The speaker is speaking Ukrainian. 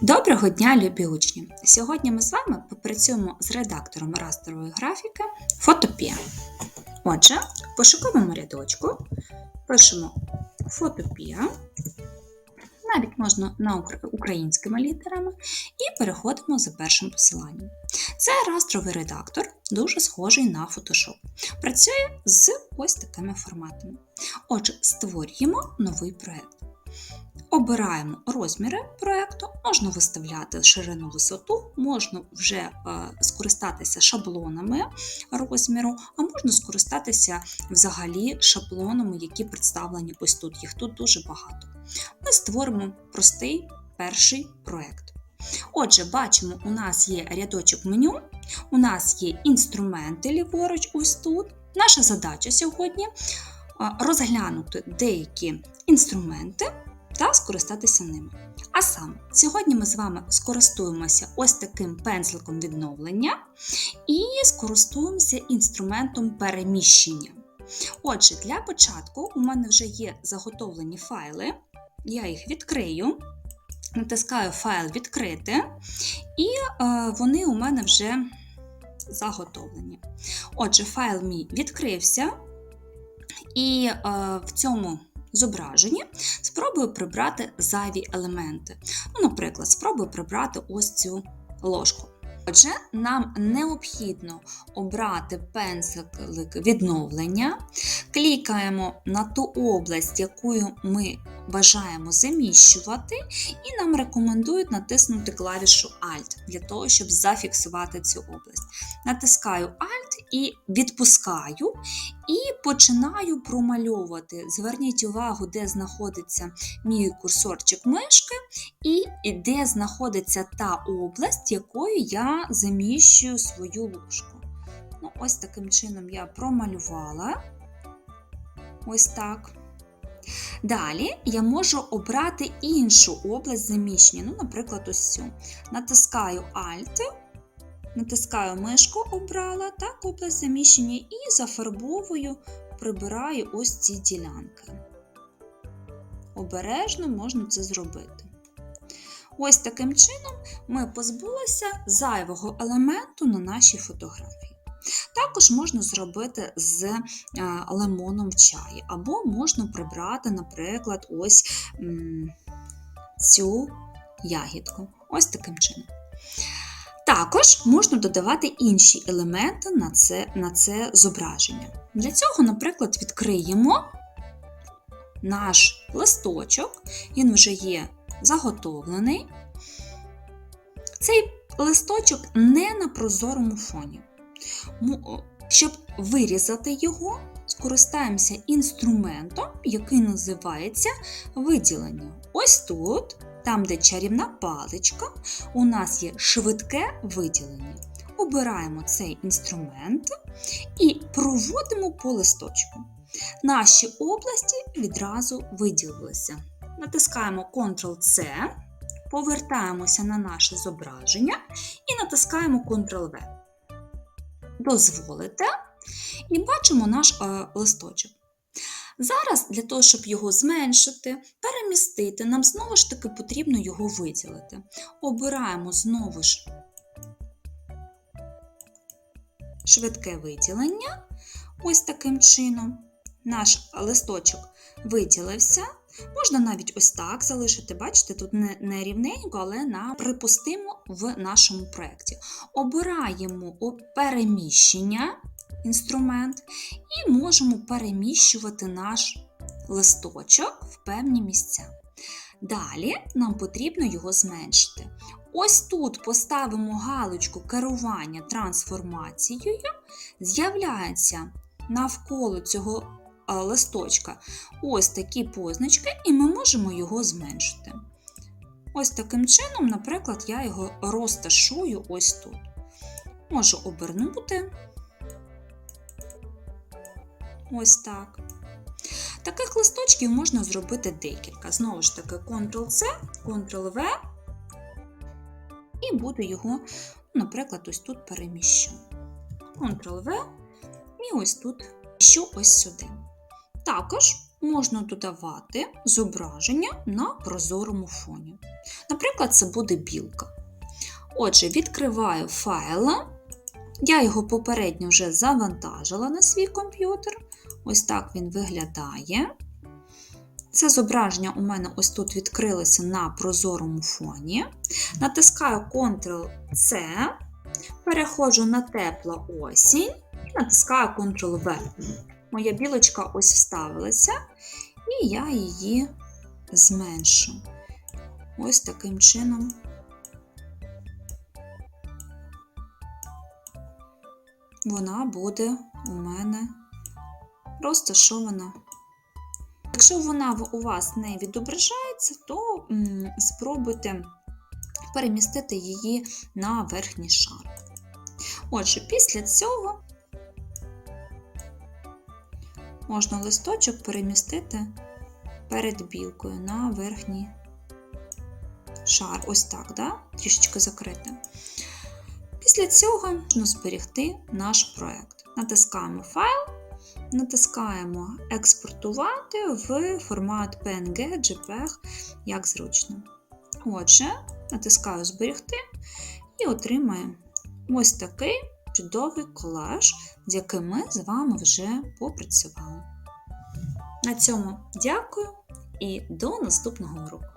Доброго дня, любі учні! Сьогодні ми з вами попрацюємо з редактором растрової графіки Фотопія. Отже, в пошуковому рядочку пишемо Фотопія, навіть можна на українськими літерами, і переходимо за першим посиланням. Це растровий редактор, дуже схожий на Photoshop. Працює з ось такими форматами. Отже, створюємо новий проєкт. Обираємо розміри проєкту, можна виставляти ширину висоту, можна вже е, скористатися шаблонами розміру, а можна скористатися взагалі шаблонами, які представлені ось тут. Їх тут дуже багато. Ми створимо простий перший проєкт. Отже, бачимо, у нас є рядочок меню, у нас є інструменти ліворуч ось тут. Наша задача сьогодні розглянути деякі інструменти та скористатися ними. А саме, сьогодні ми з вами скористуємося ось таким пензликом відновлення і скористуємося інструментом переміщення. Отже, для початку у мене вже є заготовлені файли, я їх відкрию, натискаю файл відкрити, і е, вони у мене вже заготовлені. Отже, файл мій відкрився, і е, в цьому зображенні спробую прибрати зайві елементи. Ну, наприклад, спробую прибрати ось цю ложку. Отже, нам необхідно обрати пензлик відновлення, клікаємо на ту область, яку ми бажаємо заміщувати, і нам рекомендують натиснути клавішу Alt для того, щоб зафіксувати цю область. Натискаю Alt і відпускаю, і починаю промальовувати. Зверніть увагу, де знаходиться мій курсорчик мишки, і де знаходиться та область, якою я заміщую свою ложку. Ну, Ось таким чином я промалювала. Ось так. Далі я можу обрати іншу область заміщення, ну, наприклад, ось цю. Натискаю Alt, натискаю мишку, обрала так, область заміщення і зафарбовую, прибираю ось ці ділянки. Обережно можна це зробити. Ось таким чином ми позбулися зайвого елементу на нашій фотографії. Також можна зробити з е, лимоном в чаї, або можна прибрати, наприклад, ось цю ягідку. Ось таким чином. Також можна додавати інші елементи на це, на це зображення. Для цього, наприклад, відкриємо наш листочок, він вже є заготовлений. Цей листочок не на прозорому фоні. Щоб вирізати його, скористаємося інструментом, який називається виділення. Ось тут, там, де чарівна паличка, у нас є швидке виділення. Обираємо цей інструмент і проводимо по листочку. Наші області відразу виділилися. Натискаємо Ctrl-C, повертаємося на наше зображення і натискаємо Ctrl-V. Дозволите, і бачимо наш е, листочок. Зараз, для того, щоб його зменшити, перемістити, нам знову ж таки потрібно його виділити. Обираємо знову ж швидке виділення. Ось таким чином. Наш листочок виділився. Можна навіть ось так залишити, бачите, тут не, не рівненько, але на припустимо в нашому проєкті. Обираємо переміщення інструмент і можемо переміщувати наш листочок в певні місця. Далі нам потрібно його зменшити. Ось тут поставимо галочку керування трансформацією, з'являється навколо цього листочка ось такі позначки, і ми можемо його зменшити. Ось таким чином, наприклад, я його розташую ось тут. Можу обернути ось так. Таких листочків можна зробити декілька. Знову ж таки, Ctrl-C, Ctrl-V, і буду його, наприклад, ось тут переміщу. Ctrl-V, і ось тут що ось сюди. Також можна додавати зображення на прозорому фоні. Наприклад, це буде білка. Отже, відкриваю файл. Я його попередньо вже завантажила на свій комп'ютер. Ось так він виглядає. Це зображення у мене ось тут відкрилося на прозорому фоні. Натискаю Ctrl-C, переходжу на тепла осінь і натискаю Ctrl-V. Моя білочка ось вставилася, і я її зменшу. Ось таким чином. Вона буде у мене розташована. Якщо вона у вас не відображається, то спробуйте перемістити її на верхній шар. Отже, після цього можна листочок перемістити перед білкою на верхній шар. Ось так, да? трішечки закрити. Після цього можна зберегти наш проект. Натискаємо файл, натискаємо експортувати в формат PNG, JPEG, як зручно. Отже, натискаю зберегти і отримаємо ось такий чудовий колаж, з яким ми з вами вже попрацювали. На цьому дякую і до наступного уроку!